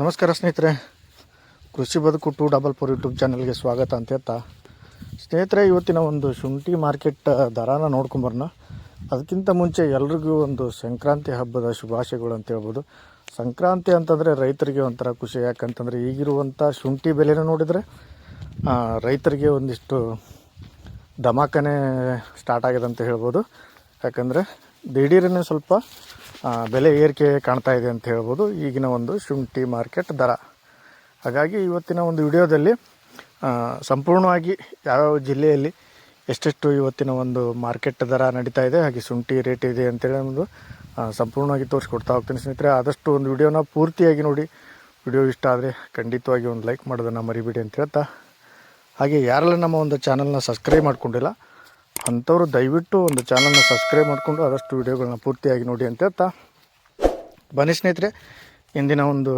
ನಮಸ್ಕಾರ ಸ್ನೇಹಿತರೆ. ಕೃಷಿ ಬದುಕು ಟು ಡಬಲ್ ಫೋರ್ ಯೂಟ್ಯೂಬ್ ಚಾನಲ್ಗೆ ಸ್ವಾಗತ ಅಂತ ಹೇಳ್ತಾ ಸ್ನೇಹಿತರೆ, ಇವತ್ತಿನ ಒಂದು ಶುಂಠಿ ಮಾರ್ಕೆಟ್ ದರಾನ ನೋಡ್ಕೊಂಬರೋಣ. ಅದಕ್ಕಿಂತ ಮುಂಚೆ ಎಲ್ರಿಗೂ ಒಂದು ಸಂಕ್ರಾಂತಿ ಹಬ್ಬದ ಶುಭಾಶಯಗಳು ಅಂತ ಹೇಳ್ಬೋದು. ಸಂಕ್ರಾಂತಿ ಅಂತಂದರೆ ರೈತರಿಗೆ ಒಂಥರ ಖುಷಿ. ಯಾಕಂತಂದರೆ ಈಗಿರುವಂಥ ಶುಂಠಿ ಬೆಲೆನ ನೋಡಿದರೆ ರೈತರಿಗೆ ಒಂದಿಷ್ಟು ಧಮಾಕನೇ ಸ್ಟಾರ್ಟ್ ಆಗಿದೆ ಅಂತ ಹೇಳ್ಬೋದು. ಯಾಕಂದರೆ ದಿಢೀರನೇ ಸ್ವಲ್ಪ ಬೆಲೆ ಏರಿಕೆ ಕಾಣ್ತಾ ಇದೆ ಅಂತ ಹೇಳ್ಬೋದು. ಈಗಿನ ಒಂದು ಶುಂಠಿ ಮಾರ್ಕೆಟ್ ದರ. ಹಾಗಾಗಿ ಇವತ್ತಿನ ಒಂದು ವಿಡಿಯೋದಲ್ಲಿ ಸಂಪೂರ್ಣವಾಗಿ ಯಾವ್ಯಾವ ಜಿಲ್ಲೆಯಲ್ಲಿ ಎಷ್ಟೆಷ್ಟು ಇವತ್ತಿನ ಒಂದು ಮಾರ್ಕೆಟ್ ದರ ನಡೀತಾ ಇದೆ, ಹಾಗೆ ಶುಂಠಿ ರೇಟ್ ಇದೆ ಅಂತೇಳಿ ಒಂದು ಸಂಪೂರ್ಣವಾಗಿ ತೋರಿಸ್ಕೊಡ್ತಾ ಹೋಗ್ತೀನಿ ಸ್ನೇಹಿತರೆ. ಆದಷ್ಟು ಒಂದು ವಿಡಿಯೋನ ಪೂರ್ತಿಯಾಗಿ ನೋಡಿ. ವಿಡಿಯೋ ಇಷ್ಟ ಆದರೆ ಖಂಡಿತವಾಗಿ ಒಂದು ಲೈಕ್ ಮಾಡೋದನ್ನು ಮರಿಬೇಡಿ ಅಂತ ಹೇಳ್ತಾ. ಹಾಗೆ ಯಾರೆಲ್ಲ ನಮ್ಮ ಒಂದು ಚಾನಲ್ನ ಸಬ್ಸ್ಕ್ರೈಬ್ ಮಾಡ್ಕೊಂಡಿಲ್ಲ ಅಂಥವ್ರು ದಯವಿಟ್ಟು ಒಂದು ಚಾನಲ್ನ ಸಬ್ಸ್ಕ್ರೈಬ್ ಮಾಡಿಕೊಂಡು ಆದಷ್ಟು ವಿಡಿಯೋಗಳನ್ನ ಪೂರ್ತಿಯಾಗಿ ನೋಡಿ ಅಂತ ಹೇಳ್ತಾ. ಬನ್ನಿ ಸ್ನೇಹಿತರೆ, ಇಂದಿನ ಒಂದು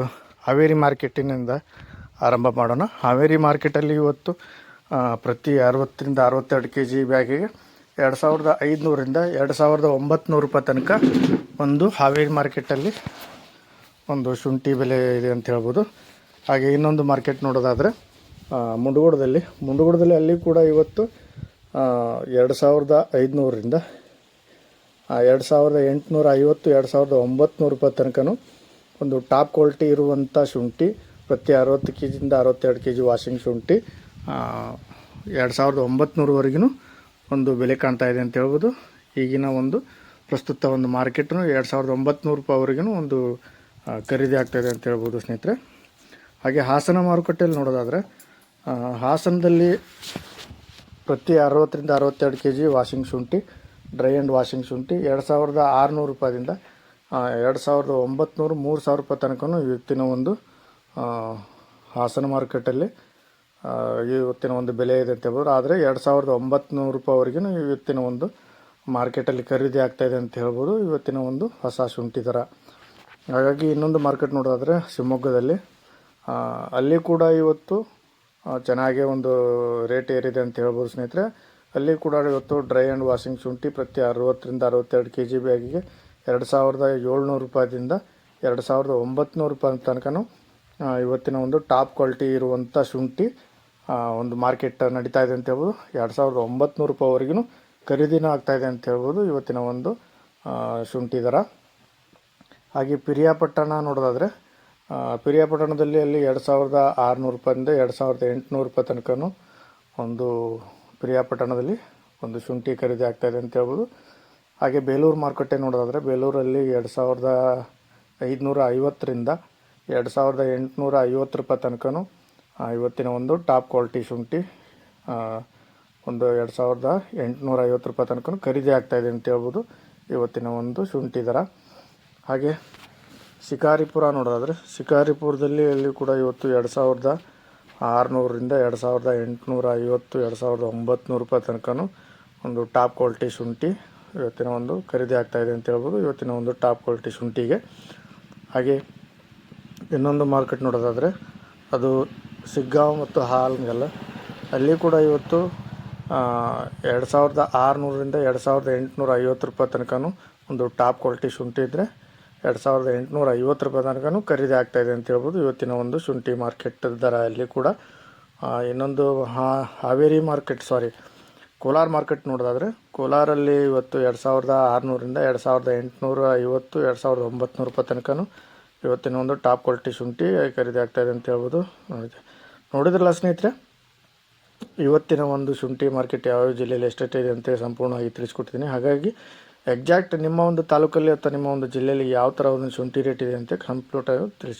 ಹಾವೇರಿ ಮಾರ್ಕೆಟಿನಿಂದ ಆರಂಭ ಮಾಡೋಣ. ಹಾವೇರಿ ಮಾರ್ಕೆಟಲ್ಲಿ ಇವತ್ತು ಪ್ರತಿ ಅರವತ್ತರಿಂದ ಅರವತ್ತೆರಡು ಕೆ ಜಿ ಬ್ಯಾಗಿಗೆ ಎರಡು ಸಾವಿರದ ಐದುನೂರಿಂದ ಎರಡು ಸಾವಿರದ ಒಂಬತ್ತು ರೂಪಾಯಿ ತನಕ ಒಂದು ಹಾವೇರಿ ಮಾರ್ಕೆಟಲ್ಲಿ ಒಂದು ಶುಂಠಿ ಬೆಲೆ ಇದೆ ಅಂತ ಹೇಳ್ಬೋದು. ಹಾಗೆ ಇನ್ನೊಂದು ಮಾರ್ಕೆಟ್ ನೋಡೋದಾದರೆ ಮುಂಡಗೋಡದಲ್ಲಿ. ಮುಂಡಗೋಡದಲ್ಲಿ ಅಲ್ಲಿ ಕೂಡ ಇವತ್ತು ಎರಡು ಸಾವಿರದ ಐದುನೂರರಿಂದ ಎರಡು ಸಾವಿರದ ಎಂಟುನೂರ ಐವತ್ತು ಎರಡು ಸಾವಿರದ ಒಂಬತ್ತು ರೂಪಾಯಿ ತನಕನೂ ಒಂದು ಟಾಪ್ ಕ್ವಾಲಿಟಿ ಇರುವಂಥ ಶುಂಠಿ, ಪ್ರತಿ ಅರವತ್ತು ಕೆ ಜಿಯಿಂದ ಅರವತ್ತೆರಡು ಕೆ ಜಿ ವಾಷಿಂಗ್ ಶುಂಠಿ ಎರಡು ಸಾವಿರದ ಒಂಬತ್ತು ಒಂದು ಬೆಲೆ ಕಾಣ್ತಾ ಇದೆ ಅಂತ ಹೇಳ್ಬೋದು. ಈಗಿನ ಒಂದು ಪ್ರಸ್ತುತ ಒಂದು ಮಾರ್ಕೆಟ್ನು ಎರಡು ಸಾವಿರದ ಒಂಬತ್ತು ರೂಪಾಯಿವರೆಗೂ ಒಂದು ಖರೀದಿ ಆಗ್ತಾಯಿದೆ ಅಂತ ಹೇಳ್ಬೋದು ಸ್ನೇಹಿತರೆ. ಹಾಗೆ ಹಾಸನ ಮಾರುಕಟ್ಟೆಯಲ್ಲಿ ನೋಡೋದಾದರೆ ಹಾಸನದಲ್ಲಿ ಪ್ರತಿ ಅರವತ್ತರಿಂದ ಅರವತ್ತೆರಡು ಕೆ ಜಿ ವಾಷಿಂಗ್ ಶುಂಠಿ, ಡ್ರೈ ಆ್ಯಂಡ್ ವಾಷಿಂಗ್ ಶುಂಠಿ, ಎರಡು ಸಾವಿರದ ಆರುನೂರು ರೂಪಾಯಿಂದ ಎರಡು ಸಾವಿರದ ಒಂಬತ್ನೂರು, ಮೂರು ಸಾವಿರ ರೂಪಾಯಿ ತನಕನೂ ಇವತ್ತಿನ ಒಂದು ಹಾಸನ ಮಾರ್ಕೆಟಲ್ಲಿ ಇವತ್ತಿನ ಒಂದು ಬೆಲೆ ಇದೆ ಅಂತ ಹೇಳ್ಬೋದು. ಆದರೆ ಎರಡು ಸಾವಿರದ ಒಂಬತ್ತು ರೂಪಾಯಿವರೆಗೂ ಇವತ್ತಿನ ಒಂದು ಮಾರ್ಕೆಟಲ್ಲಿ ಖರೀದಿ ಆಗ್ತಾಯಿದೆ ಅಂತ ಹೇಳ್ಬೋದು. ಇವತ್ತಿನ ಒಂದು ಹೊಸ ಶುಂಠಿ ದರ ಹಾಗಾಗಿ ಇನ್ನೊಂದು ಮಾರ್ಕೆಟ್ ನೋಡೋದಾದರೆ ಶಿವಮೊಗ್ಗದಲ್ಲಿ. ಅಲ್ಲಿ ಕೂಡ ಇವತ್ತು ಚೆನ್ನಾಗೇ ಒಂದು ರೇಟ್ ಏರಿದೆ ಅಂತ ಹೇಳ್ಬೋದು ಸ್ನೇಹಿತರೆ. ಅಲ್ಲಿ ಕೂಡ ಇವತ್ತು ಡ್ರೈ ಆ್ಯಂಡ್ ವಾಷಿಂಗ್ ಶುಂಠಿ ಪ್ರತಿ ಅರವತ್ತರಿಂದ ಅರವತ್ತೆರಡು ಕೆ ಜಿ ಬ್ಯಾಗಿಗೆ ಎರಡು ಸಾವಿರದ ಏಳ್ನೂರು ರೂಪಾಯಿದಿಂದ ಎರಡು ಸಾವಿರದ ಒಂಬತ್ತು ರೂಪಾಯಿ ತನಕನೂ ಇವತ್ತಿನ ಒಂದು ಟಾಪ್ ಕ್ವಾಲಿಟಿ ಇರುವಂಥ ಶುಂಠಿ ಒಂದು ಮಾರ್ಕೆಟ್ ನಡೀತಾ ಇದೆ ಅಂತ ಹೇಳ್ಬೋದು. ಎರಡು ಸಾವಿರದ ಒಂಬತ್ತು ರೂಪಾಯಿವರೆಗೂ ಖರೀದಿನೂ ಆಗ್ತಾಯಿದೆ ಅಂತ ಹೇಳ್ಬೋದು ಇವತ್ತಿನ ಒಂದು ಶುಂಠಿ ದರ. ಹಾಗೆ ಪಿರಿಯಾಪಟ್ಟಣ ನೋಡೋದಾದರೆ ಪಿರಿಯಾಪಟ್ಟಣದಲ್ಲಿ ಅಲ್ಲಿ ಎರಡು ಸಾವಿರದ ಆರುನೂರು ರೂಪಾಯಿಂದ ಎರಡು ಸಾವಿರದ ಎಂಟುನೂರು ರೂಪಾಯಿ ತನಕನೂ ಒಂದು ಪಿರಿಯಾಪಟ್ಟಣದಲ್ಲಿ ಒಂದು ಶುಂಠಿ ಖರೀದಿ ಆಗ್ತಾಯಿದೆ ಅಂತ ಹೇಳ್ಬೋದು. ಹಾಗೆ ಬೇಲೂರು ಮಾರುಕಟ್ಟೆ ನೋಡೋದಾದರೆ ಬೇಲೂರಲ್ಲಿ ಎರಡು ಸಾವಿರದ ಐದುನೂರ ಐವತ್ತರಿಂದ ಎರಡು ಸಾವಿರದ ಎಂಟುನೂರ ಐವತ್ತು ರೂಪಾಯಿ ತನಕನೂ ಇವತ್ತಿನ ಒಂದು ಟಾಪ್ ಕ್ವಾಲಿಟಿ ಶುಂಠಿ ಒಂದು ಎರಡು ಸಾವಿರದ ಎಂಟುನೂರ ಐವತ್ತು ರೂಪಾಯಿ ತನಕ ಖರೀದಿ ಆಗ್ತಾಯಿದೆ ಅಂತ ಹೇಳ್ಬೋದು. ಇವತ್ತಿನ ಒಂದು ಶುಂಠಿ ದರ. ಹಾಗೆ ಶಿಕಾರಿಪುರ ನೋಡೋದಾದರೆ, ಶಿಕಾರಿಪುರದಲ್ಲಿ ಅಲ್ಲಿ ಕೂಡ ಇವತ್ತು ಎರಡು ಸಾವಿರದ ಆರುನೂರರಿಂದ ಎರಡು ಸಾವಿರದ ಎಂಟುನೂರ ಐವತ್ತು, ಎರಡು ಸಾವಿರದ ಒಂಬತ್ತು ರೂಪಾಯಿ ತನಕನೂ ಒಂದು ಟಾಪ್ ಕ್ವಾಲಿಟಿ ಶುಂಠಿ ಇವತ್ತಿನ ಒಂದು ಖರೀದಿ ಆಗ್ತಾಯಿದೆ ಅಂತ ಹೇಳ್ಬೋದು. ಇವತ್ತಿನ ಒಂದು ಟಾಪ್ ಕ್ವಾಲಿಟಿ ಶುಂಠಿಗೆ. ಹಾಗೆ ಇನ್ನೊಂದು ಮಾರ್ಕೆಟ್ ನೋಡೋದಾದರೆ, ಅದು ಸಿಗ್ಗಾವ್ ಮತ್ತು ಹಾಲ್ಗೆಲ್ಲ ಅಲ್ಲಿ ಕೂಡ ಇವತ್ತು ಎರಡು ಸಾವಿರದ ಆರುನೂರರಿಂದ ಎರಡು ಸಾವಿರದ ಎಂಟುನೂರ ಐವತ್ತು ರೂಪಾಯಿ ತನಕನೂ ಒಂದು ಟಾಪ್ ಕ್ವಾಲಿಟಿ ಶುಂಠಿ ಇದ್ದರೆ ಎರಡು ಸಾವಿರದ ಎಂಟುನೂರ ಐವತ್ತು ರೂಪಾಯಿ ತನಕನೂ ಖರೀದಿ ಆಗ್ತಾಯಿದೆ ಅಂತ ಹೇಳ್ಬೋದು. ಇವತ್ತಿನ ಒಂದು ಶುಂಠಿ ಮಾರ್ಕೆಟ್ ದರ ಅಲ್ಲಿ ಕೂಡ. ಇನ್ನೊಂದು Haveri market sorry Kolar market ನೋಡೋದಾದರೆ, ಕೋಲಾರಲ್ಲಿ ಇವತ್ತು ಎರಡು ಸಾವಿರದ ಆರುನೂರಿಂದ ಎರಡು ಸಾವಿರದ ಎಂಟುನೂರ ಐವತ್ತು, ಎರಡು ಸಾವಿರದ ಒಂಬತ್ತು ರೂಪಾಯಿ ತನಕನೂ ಇವತ್ತಿನ ಒಂದು ಟಾಪ್ ಕ್ವಾಲಿಟಿ ಶುಂಠಿ ಖರೀದಿ ಆಗ್ತಾಯಿದೆ ಅಂತ ಹೇಳ್ಬೋದು. ನೋಡಿದೆ ನೋಡಿದ್ರಲ್ಲ ಸ್ನೇಹಿತರೆ, ಇವತ್ತಿನ ಒಂದು ಶುಂಠಿ ಮಾರ್ಕೆಟ್ ಯಾವ್ಯಾವ ಜಿಲ್ಲೆಯಲ್ಲಿ ಎಷ್ಟೆಷ್ಟಿದೆ ಅಂತೇಳಿ ಸಂಪೂರ್ಣವಾಗಿ ತಿಳಿಸ್ಕೊಡ್ತೀನಿ. ಹಾಗಾಗಿ ಎಕ್ಸಾಕ್ಟ್ ನಿಮ್ಮ ಒಂದು ತಾಲೂಕಲ್ಲಿ ಅಥವಾ ನಿಮ್ಮ ಒಂದು ಜಿಲ್ಲೆಯಲ್ಲಿ ಯಾವ ಥರ ಒಂದು ಶುಂಠಿ ರೇಟ್ ಇದೆ ಅಂತ ಕಂಪ್ಯೂಟರ್ ತಿಳಿಸಿ.